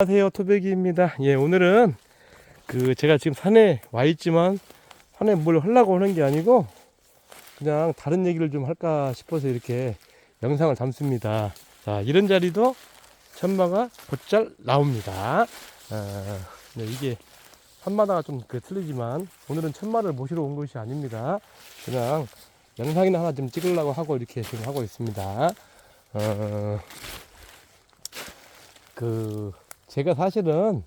안녕하세요 토백이입니다. 예 오늘은 그 제가 지금 산에 와 있지만 산에 뭘 하려고 하는 게 아니고 그냥 다른 얘기를 좀 할까 싶어서 이렇게 영상을 담습니다. 자 이런 자리도 천마가 곧잘 나옵니다. 아, 네, 이게 산마다가 좀 그 틀리지만 오늘은 천마를 모시러 온 것이 아닙니다. 그냥 영상이나 하나 좀 찍으려고 하고 이렇게 지금 하고 있습니다. 어, 그 제가 사실은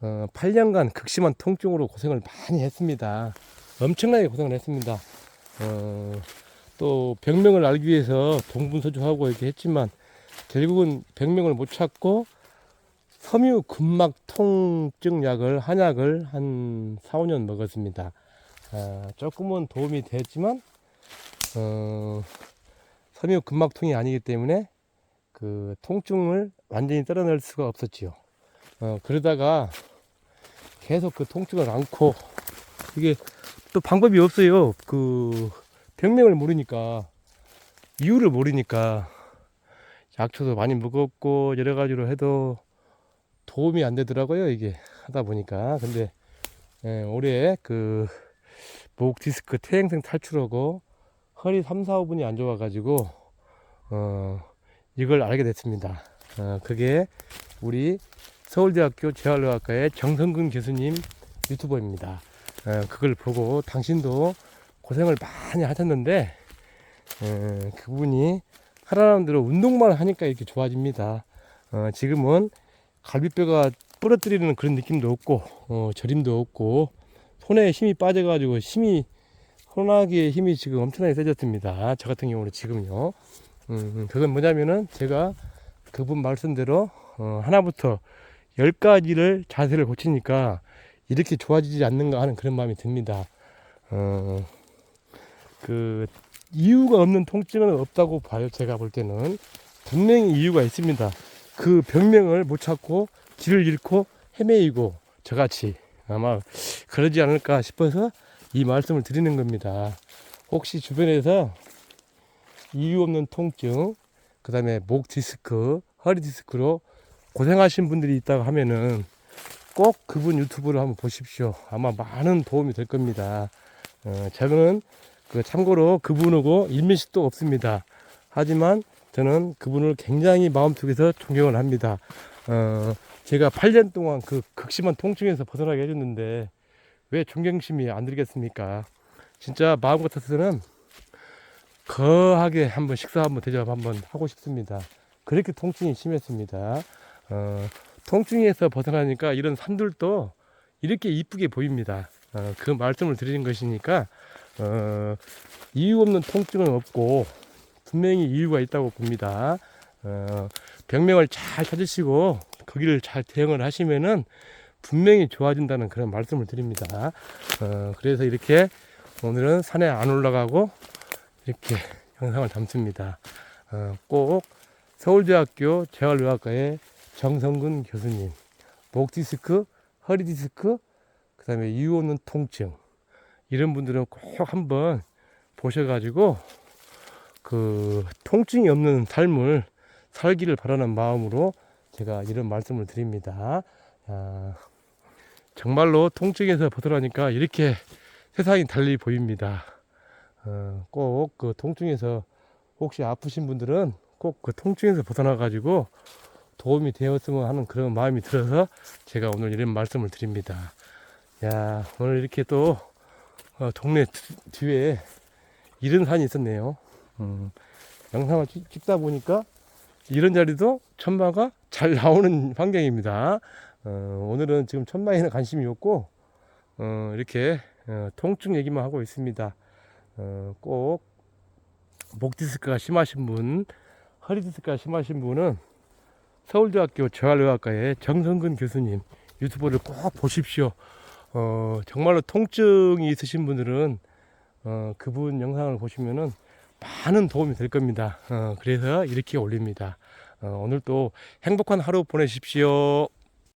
어, 8년간 극심한 통증으로 고생을 많이 했습니다. 엄청나게 고생을 했습니다. 어, 또 병명을 알기 위해서 동분서주하고 이렇게 했지만 결국은 병명을 못 찾고 섬유 근막 통증 약을 한약을 한 4, 5년 먹었습니다. 아, 조금은 도움이 됐지만 어, 섬유 근막통이 아니기 때문에 그 통증을 완전히 떨어낼 수가 없었지요. 어, 그러다가 계속 그 통증을 안고 이게 또 방법이 없어요. 그 병명을 모르니까 이유를 모르니까 약초도 많이 먹었고 여러 가지로 해도 도움이 안 되더라고요. 이게 하다 보니까 근데 예, 올해 그 목 디스크 퇴행성 탈출하고 허리 3, 4, 5분이 안 좋아가지고 어 이걸 알게 됐습니다. 어, 그게 우리 서울대학교 재활의학과의 정성근 교수님 유튜버입니다. 어, 그걸 보고 당신도 고생을 많이 하셨는데 어, 그분이 하라는 대로 운동만 하니까 이렇게 좋아집니다. 어, 지금은 갈비뼈가 부러뜨리는 그런 느낌도 없고 어, 저림도 없고 손에 힘이 빠져가지고 힘이 손아귀의 힘이 지금 엄청나게 세졌습니다. 저 같은 경우는 지금요. 음, 그건 뭐냐면은 제가 그분 말씀대로 어, 하나부터 열 가지를 자세를 고치니까 이렇게 좋아지지 않는가 하는 그런 마음이 듭니다. 어, 그 이유가 없는 통증은 없다고 봐요. 제가 볼 때는 분명히 이유가 있습니다. 그 병명을 못 찾고 길을 잃고 헤매이고 저같이 아마 그러지 않을까 싶어서 이 말씀을 드리는 겁니다. 혹시 주변에서 이유 없는 통증, 그 다음에 목 디스크, 허리 디스크로 고생하신 분들이 있다고 하면은 꼭 그분 유튜브를 한번 보십시오. 아마 많은 도움이 될 겁니다. 어, 저는 그 참고로 그분하고 일면식도 없습니다. 하지만 저는 그분을 굉장히 마음속에서 존경을 합니다. 어, 제가 8년 동안 그 극심한 통증에서 벗어나게 해줬는데 왜 존경심이 안 들겠습니까? 진짜 마음 같아서는 거하게 한번 식사 한번 대접 한번 하고 싶습니다. 그렇게 통증이 심했습니다. 어, 통증에서 벗어나니까 이런 산들도 이렇게 이쁘게 보입니다. 어, 그 말씀을 드리는 것이니까 어, 이유 없는 통증은 없고 분명히 이유가 있다고 봅니다. 어, 병명을 잘 찾으시고 거기를 잘 대응을 하시면은 분명히 좋아진다는 그런 말씀을 드립니다. 어, 그래서 이렇게 오늘은 산에 안 올라가고 이렇게 영상을 담습니다. 어, 꼭 서울대학교 재활의학과의 정성근 교수님, 목 디스크, 허리 디스크, 그 다음에 이유 없는 통증, 이런 분들은 꼭 한번 보셔가지고 그 통증이 없는 삶을 살기를 바라는 마음으로 제가 이런 말씀을 드립니다. 아, 정말로 통증에서 벗어나니까 이렇게 세상이 달리 보입니다. 어, 꼭그 통증에서 혹시 아프신 분들은 꼭 그 통증에서 벗어나 가지고 도움이 되었으면 하는 그런 마음이 들어서 제가 오늘 이런 말씀을 드립니다. 야 오늘 이렇게 또 어, 동네 뒤- 뒤에 이런 산이 있었네요. 음, 영상을 찍, 찍다 보니까 이런 자리도 천마가 잘 나오는 환경입니다. 어, 오늘은 지금 천마에는 관심이 없고 어, 이렇게 어, 통증 얘기만 하고 있습니다. 어, 꼭목 디스크가 심하신 분, 허리 디스크가 심하신 분은 서울대학교 재활의학과의 정성근 교수님 유튜브를 꼭 보십시오. 어, 정말로 통증이 있으신 분들은 어, 그분 영상을 보시면은 많은 도움이 될 겁니다. 어, 그래서 이렇게 올립니다. 어, 오늘 또 행복한 하루 보내십시오.